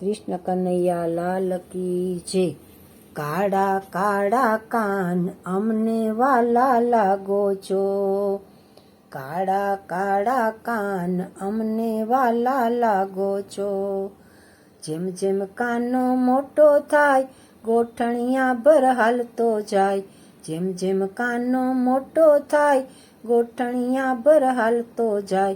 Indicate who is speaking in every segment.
Speaker 1: કૃષ્ણ કનૈયા લાલ કી જય કાળા કાળા કાન અમને વાલા લાગો છો. કાળા કાળા કાન અમને વાલા લાગો છો. જેમ જેમ કાનો મોટો થાય, ગોઠણિયા ભર હાલતો જાય. જેમ જેમ કાનો મોટો થાય, ગોઠણિયા ભર હાલતો જાય.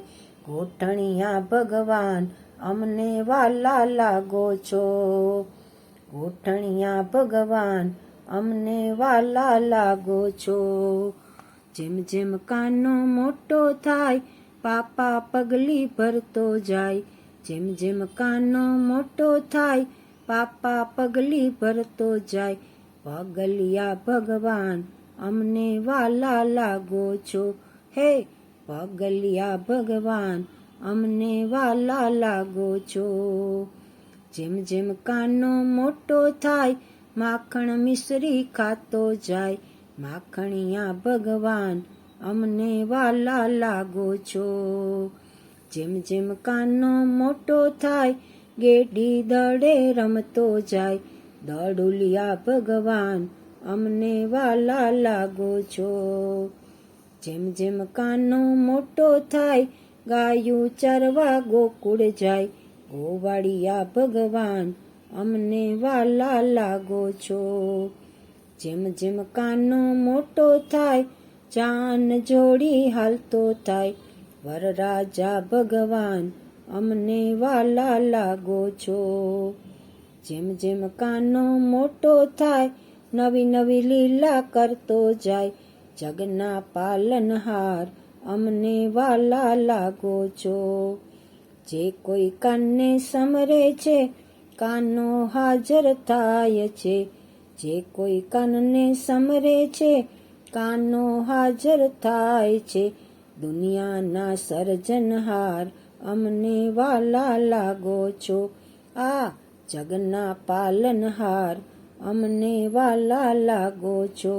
Speaker 1: ગોઠણિયા ભગવાન અમને વાલા લાગો છો. ગોઠણિયા ભગવાન, અમને વાલા લાગો છો. જેમ જેમ કાનો મોટો થાય, પાપા પગલી ભરતો જાય. જેમ જેમ કાનો મોટો થાય, પાપા પગલી ભરતો જાય. પગલિયા ભગવાન, અમને વાલા લાગો છો. હે પગલિયા ભગવાન અમને વાલા લાગો છો. જેમ જેમ કાનો મોટો થાય, માખણ મિશ્રી ખાતો જાય. માખણિયા ભગવાન, અમને વાલા લાગો છો. જેમ જેમ કાનો મોટો થાય, ગેડી દડે રમતો જાય. દડુલિયા ભગવાન, અમને વાલા લાગો છો. જેમ જેમ કાનો મોટો થાય ગાયું ચરવા ગોકુળ જાય. ગોવાળિયા ભગવાન, અમને વાલા લાગો છો. જેમ જેમ કાનો મોટો થાય ચાન જોડી હાલતો થાય. વરરાજા ભગવાન, અમને વાલા લાગો છો. જેમ જેમ કાનો મોટો થાય, નવી નવી લીલા કરતો જાય. જગના પાલનહાર અમને વાલા લાગો છો. જે કોઈ કાનને સમરે છે, કાનો હાજર થાય છે. જે કોઈ કાનને સમરે છે, કાનો હાજર થાય છે. દુનિયાના સર્જનહાર અમને વાલા લાગો છો. આ જગના પાલનહાર અમને વાલા લાગો છો.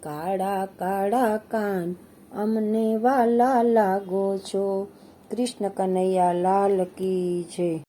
Speaker 1: કાળા કાળા કાન અમને વાલા લાગો છો. કૃષ્ણ કનૈયા લાલ કી છે